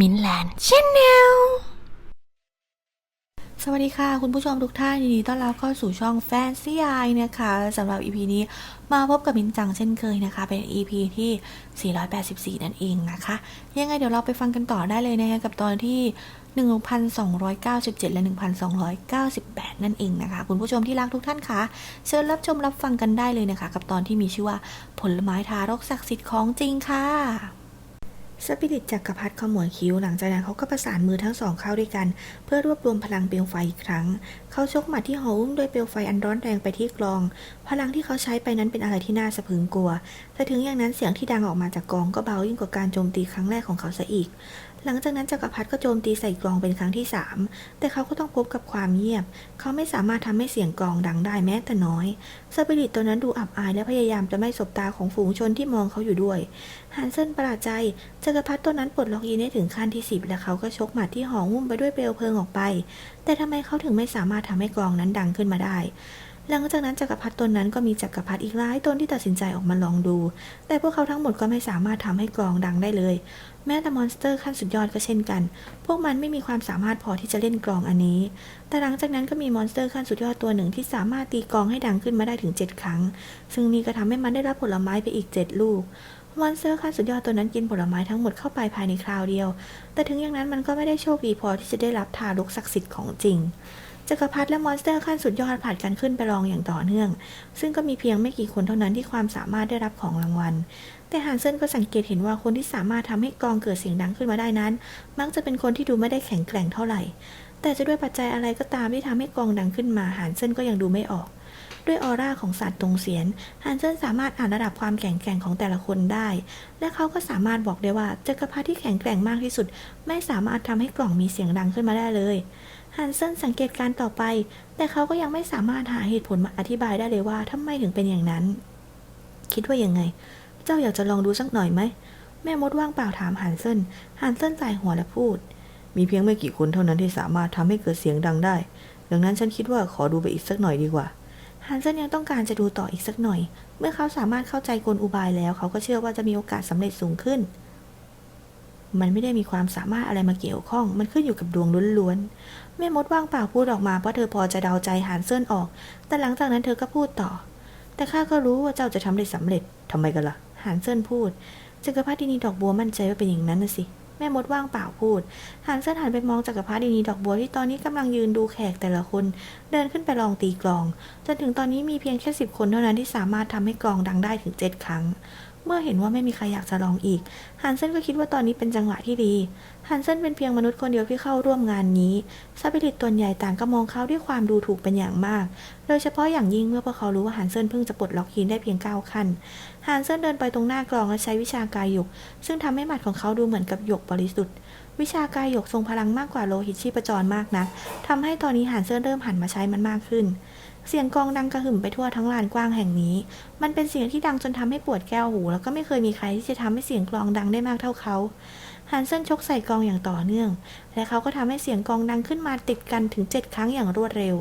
มินแลนด์ชแนลสวัสดีค่ะ คุณผู้ชมทุกท่านยินดีต้อนรับเข้าสู่ช่องแฟนซีไอนะคะสำหรับ EP นี้มาพบกับมินจังเช่นเคยนะคะ เป็น EP ที่ 484 นั่นเองนะคะ ยังไงเดี๋ยวเราไปฟังกันต่อได้เลยนะคะกับตอนที่1297 และ 1298 นั่นเองนะคะ คุณผู้ชมที่รักทุกท่านคะเชิญรับชมรับฟังกันได้เลยนะคะ กับตอนที่มีชื่อว่าผลไม้ทารกศักดิ์สิทธิ์ของจริงค่ะ สปิริตจักกรพรรดิขมวดคิ้วหลังจากนั้นเขาก็ประสานมือทั้งสองเข้าด้วยกัน เพื่อรวบรวมพลังเปลวไฟอีกครั้ง เขาชกหมัดที่หอวุ้มด้วยเปลวไฟอันร้อนแรงไปที่กลอง พลังที่เขาใช้ไปนั้นเป็นอะไรที่น่าสะพรึงกลัว แต่ถึงอย่างนั้นเสียงที่ดังออกมาจากกองก็เบายิ่งกว่าการโจมตีครั้งแรกของเขาซะอีก หลังจากนั้นจักรพรรดิก็โจมตีใส่กลองเป็นครั้งที่สามแต่เขาก็ต้องพบกับความเงียบ เขาไม่สามารถทำให้เสียงกลองดังได้แม้แต่น้อยสปิริตตัวนั้นดูอับอายและพยายามจะไม่สบตาของฝูงชนที่มองเขาอยู่ด้วยฮันเซนประหลาดใจจักรพรรดิตัวนั้นปลดล็อกยีนได้ถึงขั้นที่สิบและเขาก็ชกหมัดที่ห่อหุ้มไปด้วยเปลวเพลิงออกไป แต่ทำไมเขาถึงไม่สามารถทำให้กลองนั้นดังขึ้นมาได้ หลังจากนั้นจักรพรรดิตนนั้นก็มีจักรพรรดิอีกหลายตนที่ตัดสินใจออกมาลองดู แต่พวกเขาทั้งหมดก็ไม่สามารถทำให้กลองดังได้เลย แม้แต่มอนสเตอร์ขั้นสุดยอดก็เช่นกัน พวกมันไม่มีความสามารถพอที่จะเล่นกลองอันนี้ แต่หลังจากนั้นก็มีมอนสเตอร์ขั้นสุดยอดตัวหนึ่งที่สามารถตีกลองให้ดังขึ้นมาได้ถึง 7 ครั้ง ซึ่งนี่ก็ทำให้มันได้รับผลไม้ไปอีก 7 ลูกมอนสเตอร์ขั้นสุดยอดตัวนั้นกินผลไม้ทั้งหมดเข้าไปภายในคราวเดียว แต่ถึงอย่างนั้นมันก็ไม่ได้โชคดีพอที่จะได้รับทารกศักดิ์สิทธิ์ของจริง จักรพรรดิและมอนสเตอร์ขั้นสุดยอดผลัดกันขึ้นไปรองอย่างต่อเนื่อง ซึ่งก็มีเพียงไม่กี่คนเท่านั้นที่ความสามารถได้รับของรางวัล แต่ฮันเซนก็สังเกตเห็นว่าคนที่สามารถทำให้กลองเกิดเสียงดังขึ้นมาได้นั้น มักจะเป็นคนที่ดูไม่ได้แข็งแกร่งเท่าไหร่ แต่จะด้วยปัจจัยอะไรก็ตามที่ทำให้กลองดังขึ้นมาฮันเซนก็ยังดูไม่ออกด้วยออร่าของสัตว์ตรงเสียนฮันเซนสามารถอ่านระดับความแข็งแกร่งของแต่ละคนได้ และเขาก็สามารถบอกได้ว่าจักรพรรดิที่แข็งแกร่งมากที่สุด ไม่สามารถทำให้กล่องมีเสียงดังขึ้นมาได้เลย ฮันเซนสังเกตการต่อไป แต่เขาก็ยังไม่สามารถหาเหตุผลมาอธิบายได้เลยว่าทำไมถึงเป็นอย่างนั้น คิดว่ายังไง เจ้าอยากจะลองดูสักหน่อยไหม แม่มดว่างเปล่าถามฮันเซนฮันเซนสายหัวและพูด มีเพียงไม่กี่คนเท่านั้นที่สามารถทำให้เกิดเสียงดังได้ ดังนั้นฉันคิดว่าขอดูไปอีกสักหน่อยดีกว่าฮันเซนยังต้องการจะดูต่ออีกสักหน่อย เมื่อเขาสามารถเข้าใจกลอุบายแล้ว เขาก็เชื่อว่าจะมีโอกาสสำเร็จสูงขึ้น มันไม่ได้มีความสามารถอะไรมาเกี่ยวข้อง มันขึ้นอยู่กับดวงล้วนๆ แม่มดว่างเปล่าพูดออกมาเพราะเธอพอจะเดาใจฮันเซนออก แต่หลังจากนั้นเธอก็พูดต่อ แต่ข้าก็รู้ว่าเจ้าจะทำได้สำเร็จทำไมกันล่ะฮันเซนพูดจักรพรรดินีดอกบัวมั่นใจว่าเป็นอย่างนั้นนะสิ แม่มดว่างเปล่าพูดฮันเซนหันไปมองจักรพรรดินีดอกบัวที่ตอนนี้กำลังยืนดูแขกแต่ละคน เดินขึ้นไปลองตีกลอง จนถึงตอนนี้มีเพียงแค่สิบคนเท่านั้นที่สามารถทำให้กลองดังได้ถึงเจ็ดครั้ง เมื่อเห็นว่าไม่มีใครอยากจะลองอีก ฮันเซนก็คิดว่าตอนนี้เป็นจังหวะที่ดี ฮันเซนเป็นเพียงมนุษย์คนเดียวที่เข้าร่วมงานนี้สปิริตตัวใหญ่ต่างก็มองเขาด้วยความดูถูกเป็นอย่างมาก โดยเฉพาะอย่างยิ่งเมื่อพวกเขารู้ว่าฮันเซนเพิ่งจะปลดล็อกยีนได้เพียงเก้าขั้น ฮันเซนเดินไปตรงหน้ากลองและใช้วิชากายหยก ซึ่งทำให้หมัดของเขาดูเหมือนกับหยกบริสุทธิ์ วิชากายหยกทรงพลังมากกว่าโลหิตชีพจรมากนะทำให้ตอนนี้ฮันเซนเริ่มหันมาใช้มันมากขึ้น เสียงกองดังกระหึ่มไปทั่วทั้งลานกว้างแห่งนี้ มันเป็นเสียงที่ดังจนทำให้ปวดแก้วหู แล้วก็ไม่เคยมีใครที่จะทำให้เสียงกลองดังได้มากเท่าเขาฮันเซนชกใส่กองอย่างต่อเนื่อง และเขาก็ทำให้เสียงกองดังขึ้นมาติดกันถึงเจ็ดครั้งอย่างรวดเร็ว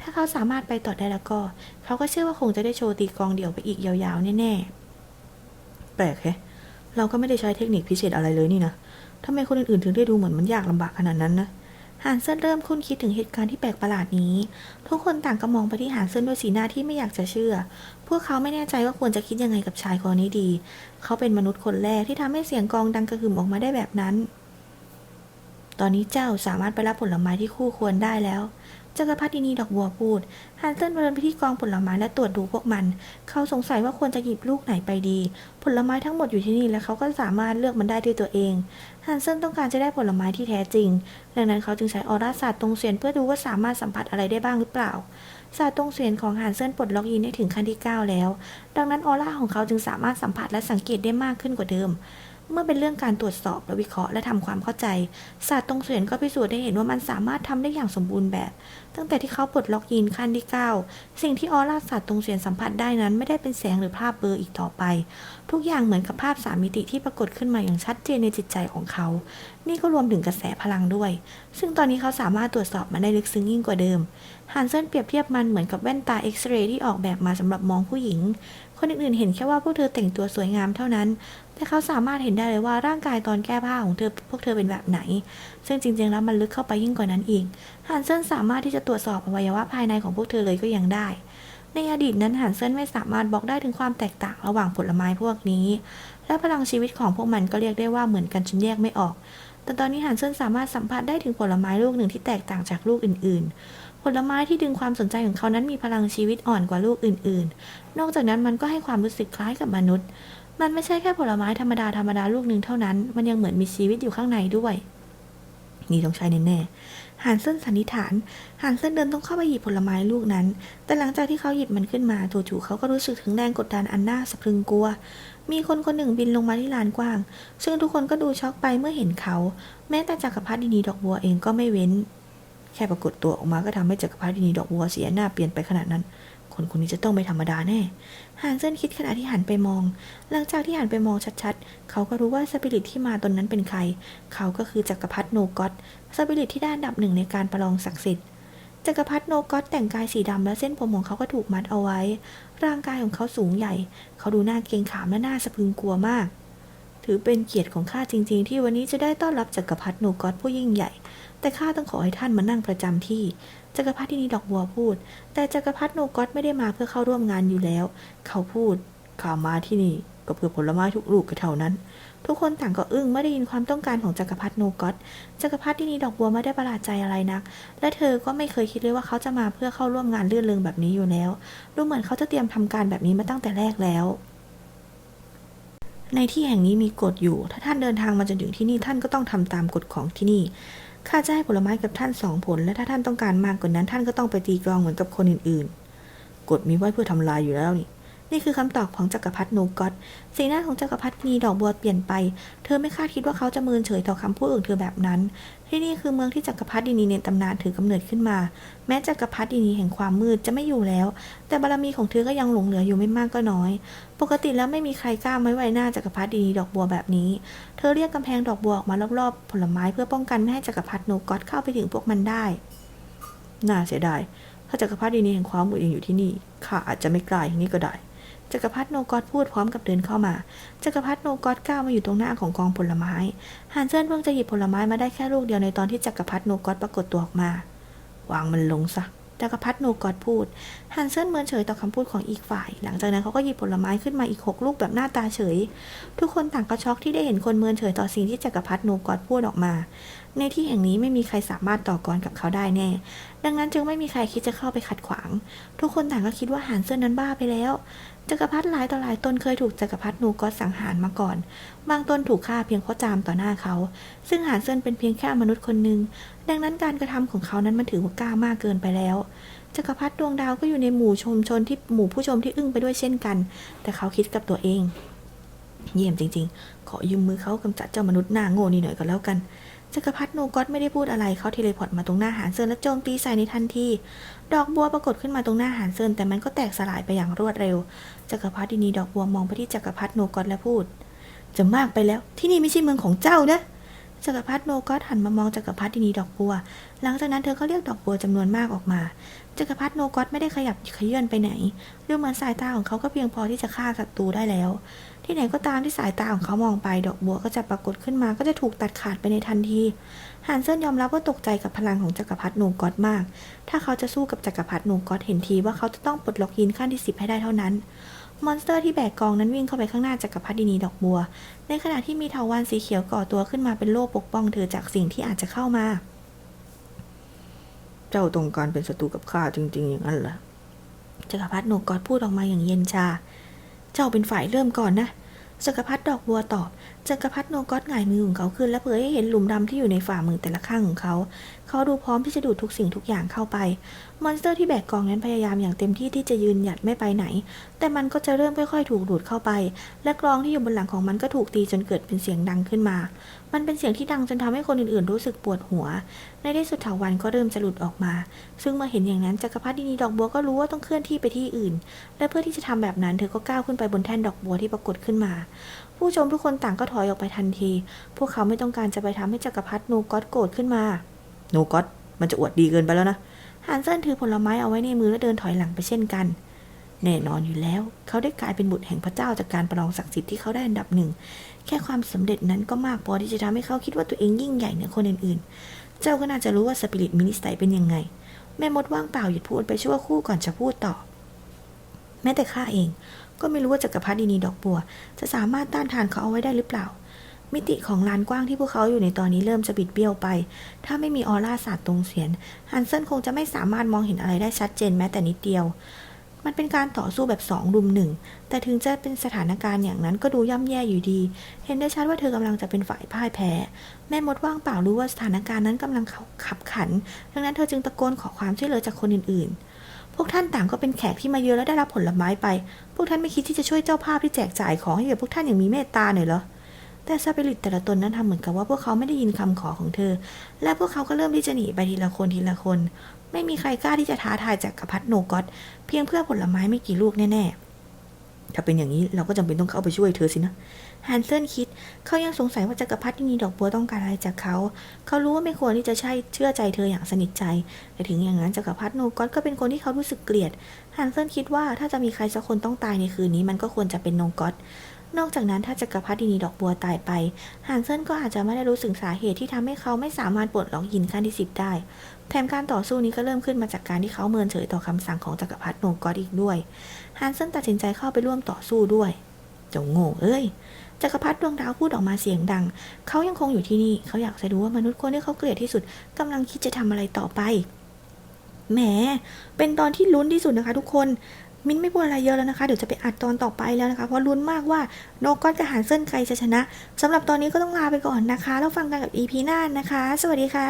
ถ้าเขาสามารถไปต่อได้แล้วก็ เขาก็เชื่อว่าคงจะได้โชว์ตีกองเดี่ยวไปอีกยาวๆแน่ๆ แปลกแฮะเราก็ไม่ได้ใช้เทคนิคพิเศษอะไรเลยนี่นะทำไมคนอื่นๆถึงได้ดูเหมือนมันยากลำบากขนาดนั้นนะ หานเซินเริ่มคุ้นคิดถึงเหตุการณ์ที่แปลกประหลาดนี้ ทุกคนต่างก็มองไปที่หานเซินด้วยสีหน้าที่ไม่อยากจะเชื่อ พวกเขาไม่แน่ใจว่าควรจะคิดยังไงกับชายคนนี้ดี เขาเป็นมนุษย์คนแรกที่ทำให้เสียงกองดังกระหึ่มออกมาได้แบบนั้น ตอนนี้เจ้าสามารถไปรับผลไม้ที่คู่ควรได้แล้วจักรพรรดินีดอกบัวพูด ฮันเซนเดินไปที่กองผลไม้และตรวจดูพวกมัน เขาสงสัยว่าควรจะหยิบลูกไหนไปดี ผลไม้ทั้งหมดอยู่ที่นี่และเขาก็สามารถเลือกมันได้ด้วยตัวเอง ฮันเซนต้องการจะได้ผลไม้ที่แท้จริง ดังนั้นเขาจึงใช้ออร่าศาสตร์ตรงเสียนเพื่อดูว่าสามารถสัมผัสอะไรได้บ้างหรือเปล่า ศาสตร์ตรงเสียนของฮันเซนปลดล็อกยีนได้ถึงขั้นที่ 9 แล้ว ดังนั้นออร่าของเขาจึงสามารถสัมผัสและสังเกตได้มากขึ้นกว่าเดิม เมื่อเป็นเรื่องการตรวจสอบและวิเคราะห์และทำความเข้าใจ ศาสตร์ตรงเสียนก็พิสูจน์ได้เห็นว่ามันสามารถทำได้อย่างสมบูรณ์แบบ ตั้งแต่ที่เขาปลดล็อกยีนขั้นที่ 9 สิ่งที่ออร่าศาสตร์ตรงเสียนสัมผัสได้นั้น ไม่ได้เป็นแสงหรือภาพเบลออีกต่อไป ทุกอย่างเหมือนกับภาพสามมิติที่ปรากฏขึ้นมาอย่างชัดเจนในจิตใจของเขา นี่ก็รวมถึงกระแสพลังด้วย ซึ่งตอนนี้เขาสามารถตรวจสอบมันได้ลึกซึ้งยิ่งกว่าเดิมฮันเซนเปรียบเทียบมันเหมือนกับแว่นตาเอ็กซเรย์ที่ออกแบบมาสำหรับมองผู้หญิงคนอื่นๆ เห็นแค่ว่าพวกเธอแต่งตัวสวยงามเท่านั้น แต่เขาสามารถเห็นได้เลยว่าร่างกายตอนแก้ผ้าของเธอพวกเธอเป็นแบบไหน ซึ่งจริงๆแล้วมันลึกเข้าไปยิ่งกว่านั้นอีกฮันเซนสามารถที่จะตรวจสอบอวัยวะภายในของพวกเธอเลยก็ยังได้ ในอดีตนั้นฮันเซนไม่สามารถบอกได้ถึงความแตกต่างระหว่างผลไม้พวกนี้ และพลังชีวิตของพวกมันก็เรียกได้ว่าเหมือนกันจนแยกไม่ออก แต่ตอนนี้ฮันเซนสามารถสัมผัสได้ถึงผลไม้ลูกหนึ่งที่แตกต่างจากลูกอื่น ๆผลไม้ที่ดึงความสนใจของเขานั้นมีพลังชีวิตอ่อนกว่าลูกอื่นๆ นอกจากนั้นมันก็ให้ความรู้สึกคล้ายกับมนุษย์ มันไม่ใช่แค่ผลไม้ธรรมดาธรรมดาลูกหนึ่งเท่านั้น มันยังเหมือนมีชีวิตอยู่ข้างในด้วย นี่ต้องใช่แน่ๆฮันเซนสันนิษฐานฮันเซนเดินต้องเข้าไปหยิบผลไม้ลูกนั้น แต่หลังจากที่เขาหยิบมันขึ้นมาจู่ๆเขาก็รู้สึกถึงแรงกดดันอันน่าสะพรึงกลัว มีคนคนหนึ่งบินลงมาที่ลานกว้าง ซึ่งทุกคนก็ดูช็อกไปเมื่อเห็นเขา แม้แต่จักรพรรดินีดอกบัวเองก็ไม่เว้น แค่ปรากฏตัวออกมาก็ทำให้จักรพรรดินีดอกบัวเสียหน้าเปลี่ยนไปขนาดนั้น คนคนนี้จะต้องไม่ธรรมดาแน่ ห่างเซนคิดขณะที่หันไปมอง หลังจากที่หันไปมองชัดๆ เขาก็รู้ว่าสปิริตที่มาตนนั้นเป็นใคร เขาก็คือจักรพรรดิโนกอตสปิริตที่ได้อันดับหนึ่งในการประลองศักดิ์สิทธิ์จักรพรรดิโนกอตแต่งกายสีดำและเส้นผมของเขาก็ถูกมัดเอาไว้ ร่างกายของเขาสูงใหญ่ เขาดูน่าเกรงขามและน่าสะพึงกลัวมาก ถือเป็นเกียรติของข้าจริง ๆ ที่วันนี้จะได้ต้อนรับจักรพรรดิโนกอตผู้ยิ่งใหญ่ แต่ข้าต้องขอให้ท่านมานั่งประจำที่ จักรพรรดินีดอกบัวพูด แต่จักรพรรดิโนกอตไม่ได้มาเพื่อเข้าร่วมงานอยู่แล้ว เขาพูดข้ามาที่นี่ก็เพื่อผลไม้ทุกลูกก็เท่านั้น ทุกคนต่างก็อึ้งเมื่อได้ยินความต้องการของจักรพรรดิโนกอตจักรพรรดินีดอกบัวไม่ได้ประหลาดใจอะไรนัก และเธอก็ไม่เคยคิดเลยว่าเขาจะมาเพื่อเข้าร่วมงานเลื่อนเริงแบบนี้อยู่แล้ว ดูเหมือนเขาจะเตรียมทำการแบบนี้มาตั้งแต่แรกแล้ว ในที่แห่งนี้มีกฎอยู่ ถ้าท่านเดินทางมาจนถึงที่นี่ท่านก็ต้องทำตามกฎของที่นี่ ข้าจะให้ผลไม้กับท่านสองผล และถ้าท่านต้องการมากกว่านั้น ท่านก็ต้องไปตีกลองเหมือนกับคนอื่นๆ กฎมีไว้เพื่อทำลายอยู่แล้วนี่ นี่คือคำตอบของจักรพรรดิโนกอตสีหน้าของจักรพรรดินีดอกบัวเปลี่ยนไป เธอไม่คาดคิดว่าเขาจะเมินเฉยต่อคำพูดของเธอแบบนั้น ที่นี่คือเมืองที่จักรพรรดินีในตำนานถือกำเนิดขึ้นมา แม้จักรพรรดินีแห่งความมืดจะไม่อยู่แล้ว แต่บารมีของเธอก็ยังหลงเหลืออยู่ไม่มากก็น้อย ปกติแล้วไม่มีใครกล้าไว้ไว้หน้าจักรพรรดินีดอกบัวแบบนี้ เธอเรียกกำแพงดอกบัวออกมารอบๆผลไม้เพื่อป้องกันไม่ให้จักรพรรดิโนกอตเข้าไปถึงพวกมันได้ น่าเสียดายถ้าจักรพรรดินีแห่งความมืดยังอยู่ที่นี่ข้าอาจจะไม่กลายนี้ก็ได้ จักรพรรดิโนกอตพูดพร้อมกับเดินเข้ามา จักรพรรดิโนกอตก้าวมาอยู่ตรงหน้าของกองผลไม้ฮันเซินเพิ่งจะหยิบผลไม้มาได้แค่ลูกเดียวในตอนที่จักรพรรดิโนกอตปรากฏตัวออกมา วางมันลงซะจักรพรรดิโนกอตพูด ฮันเซินเมินเฉยต่อคำพูดของอีกฝ่าย หลังจากนั้นเขาก็หยิบผลไม้ขึ้นมาอีกหกลูกแบบหน้าตาเฉย ทุกคนต่างก็ช็อกที่ได้เห็นคนเมินเฉยต่อสิ่งที่จักรพรรดิโนกอตพูดออกมา ในที่แห่งนี้ไม่มีใครสามารถต่อกรกับเขาได้แน่ ดังนั้นจึงไม่มีใครคิดจะเข้าไปขัดขวาง ทุกคนต่างก็คิดว่าฮันเซนนั้นบ้าไปแล้ว จักรพรรดิหลายต่อหลายตนเคยถูกจักรพรรดินูกอตสังหารมาก่อน บางตนถูกฆ่าเพียงเพราะจามต่อหน้าเขา ซึ่งหานเซินเป็นเพียงแค่มนุษย์คนหนึ่ง ดังนั้นการกระทำของเขานั้นมันถือว่ากล้ามากเกินไปแล้ว จักรพรรดิดวงดาวก็อยู่ในหมู่ชมชนที่หมู่ผู้ชมที่อึ้งไปด้วยเช่นกัน แต่เขาคิดกับตัวเอง เยี่ยมจริง ๆ ขอยืมมือเขากำจัดเจ้ามนุษย์หน้าโง่นี่หน่อยก็แล้วกัน จักรพรรดิโนกอตไม่ได้พูดอะไรเขาเทเลพอร์ตมาตรงหน้าหานเซินและโจมตีใส่ในทันที ดอกบัวปรากฏขึ้นมาตรงหน้าหานเซินแต่มันก็แตกสลายไปอย่างรวดเร็ว จักรพรรดินีดอกบัวมองไปที่จักรพรรดิโนกอตและพูด จะมากไปแล้วที่นี่ไม่ใช่เมืองของเจ้านะ จักรพรรดิโนกอตหันมามองจักรพรรดินีดอกบัว หลังจากนั้นเธอก็เรียกดอกบัวจำนวนมากออกมา จักรพรรดิโนกอตไม่ได้ขยับขยื่นไปไหนดูเหมือนสายตาของเขาก็เพียงพอที่จะฆ่าศัตรูได้แล้ว ที่ไหนก็ตามที่สายตาของเขามองไป ดอกบัวก็จะปรากฏขึ้นมาก็จะถูกตัดขาดไปในทันทีฮันเซินยอมรับว่าตกใจกับพลังของจักรพรรดิโนกอตมาก ถ้าเขาจะสู้กับจักรพรรดิโนกอตเห็นทีว่าเขาจะต้องปลดล็อกยินขั้นที่สิบให้ได้เท่านั้น มอนสเตอร์ที่แบกกองนั้นวิ่งเข้าไปข้างหน้าจักรพรรดินีดอกบัว ในขณะที่มีเถาวัลย์สีเขียวก่อตัวขึ้นมาเป็นโล่ปกป้องเธอจากสิ่งที่อาจจะเข้ามา เจ้าต้องการเป็นศัตรูกับข้าจริง ๆ อย่างนั้นเหรอจักรพรรดิโนกอตพูดออกมาอย่างเย็นชา เจ้าเป็นฝ่ายเริ่มก่อนนะจักรพรรดิดอกบัวตอบ จักรพรรดิโนกอตหงายมือของเขาขึ้น และเผยให้เห็นหลุมดำที่อยู่ในฝ่ามือแต่ละข้างของเขา เขาดูพร้อมที่จะดูดทุกสิ่งทุกอย่างเข้าไป มอนสเตอร์ที่แบกกองนั้นพยายามอย่างเต็มที่ที่จะยืนหยัดไม่ไปไหน แต่มันก็จะเริ่มค่อยๆ ถูกดูดเข้าไป และกลองที่อยู่บนหลังของมันก็ถูกตีจนเกิดเป็นเสียงดังขึ้นมา มันเป็นเสียงที่ดังจนทำให้คนอื่นๆ รู้สึกปวดหัว ในที่สุดเถาวันก็เริ่มจะหลุดออกมา ซึ่งเมื่อเห็นอย่างนั้นจักรพรรดินีดอกบัวก็รู้ว่าต้องเคลื่อนที่ไปที่อื่น และเพื่อที่จะทำแบบนั้นเธอก็ก้าวขึ้นไปบนแท่นดอกบัวที่ปรากฏขึ้นมา ผู้ชมทุกคนต่างก็ถอยออกไปทันที พวกเขาไม่ต้องการจะไปทำให้จักรพรรดินูกอตโกรธขึ้นมานูกอตมันจะอวดดีเกินไปแล้วนะฮันเซนถือผลไม้เอาไว้ในมือและเดินถอยหลังไปเช่นกัน แน่นอนอยู่แล้ว เขาได้กลายเป็นบุตรแห่งพระเจ้าจากการประลองศักดิ์สิทธิ์ที่เขาได้อันดับหนึ่ง แค่ความสำเร็จนั้นก็มากพอที่จะทำให้เขาคิดว่าตัวเองยิ่งใหญ่เหนือคนอื่นๆ เจ้าก็น่าจะรู้ว่าสปิริตมินิสัยเป็นยังไง แม่มดว่างเปล่าหยุดพูดไปชั่วครู่ก่อนจะพูดต่อ แม้แต่ข้าเอง ก็ไม่รู้ว่าจักรพรรดินีดอกบัว จะสามารถต้านทานเขาเอาไว้ได้หรือเปล่า มิติของลานกว้างที่พวกเขาอยู่ในตอนนี้เริ่มจะบิดเบี้ยวไป ถ้าไม่มีออร่าสาดตรงเสียนฮันเซนคงจะไม่สามารถมองเห็นอะไรได้ชัดเจนแม้แต่นิดเดียว มันเป็นการต่อสู้แบบสองรุมหนึ่ง แต่ถึงจะเป็นสถานการณ์อย่างนั้นก็ดูย่ำแย่อยู่ดี เห็นได้ชัดว่าเธอกำลังจะเป็นฝ่ายพ่ายแพ้ แม่มดว่างเปล่ารู้ว่าสถานการณ์นั้นกำลังขับขัน ดังนั้นเธอจึงตะโกนขอความช่วยเหลือจากคนอื่นๆ พวกท่านต่างก็เป็นแขกที่มาเยือนและได้รับผลไม้ไป พวกท่านไม่คิดที่จะช่วยเจ้าภาพที่แจกจ่ายของให้กับพวกท่านอย่างมีเมตตาหน่อยเหรอ แต่ซาเปริตแต่ละตนนั้นทำเหมือนกับว่าพวกเขาไม่ได้ยินคำขอของเธอ และพวกเขาก็เริ่มที่จะหนีไปทีละคนทีละคน ไม่มีใครกล้าที่จะท้าทายจากกระพัดโนกอตเพียงเพื่อผลไม้ไม่กี่ลูกแน่ๆ ถ้าเป็นอย่างนี้เราก็จำเป็นต้องเข้าไปช่วยเธอสินะฮันเซนคิด เขายังสงสัยว่าจักรพรรดินีดอกบัวต้องการอะไรจากเขา เขารู้ว่าไม่ควรที่จะใช่เชื่อใจเธออย่างสนิทใจ แต่ถึงอย่างนั้นจักรพรรดิโนกอตก็เป็นคนที่เขารู้สึกเกลียดฮันเซนคิดว่าถ้าจะมีใครสักคนต้องตายในคืนนี้มันก็ควรจะเป็นโนกอต นอกจากนั้นถ้าจักรพรรดินีดอกบัวตายไปฮันเซินก็อาจจะไม่ได้รู้สึกสาเหตุที่ทำให้เขาไม่สามารถปลดล็อกยินขั้นที่สิบได้ แถมการต่อสู้นี้ก็เริ่มขึ้นมาจากการที่เขาเมินเฉยต่อคำสั่งของจักรพรรดิโนกอตอีกด้วยฮันเซินตัดสินใจเข้าไปร่วมต่อสู้ด้วยจ้าโง่เอ้ยจักรพรรดิดวงดาวพูดออกมาเสียงดัง เขายังคงอยู่ที่นี่ เขาอยากจะดูว่ามนุษย์คนที่เขาเกลียดที่สุดกำลังคิดจะทำอะไรต่อไป แหม เป็นตอนที่ลุ้นที่สุดนะคะทุกคน มินไม่พูดอะไรเยอะแล้วนะคะ เดี๋ยวจะไปอัดตอนต่อไปแล้วนะคะ เพราะลุ้นมากว่าโนกอนกับหานเส้นใครจะชนะสำหรับตอนนี้ก็ต้องลาไปก่อนนะคะ แล้วฟังกันกับ EP หน้านะคะ สวัสดีค่ะ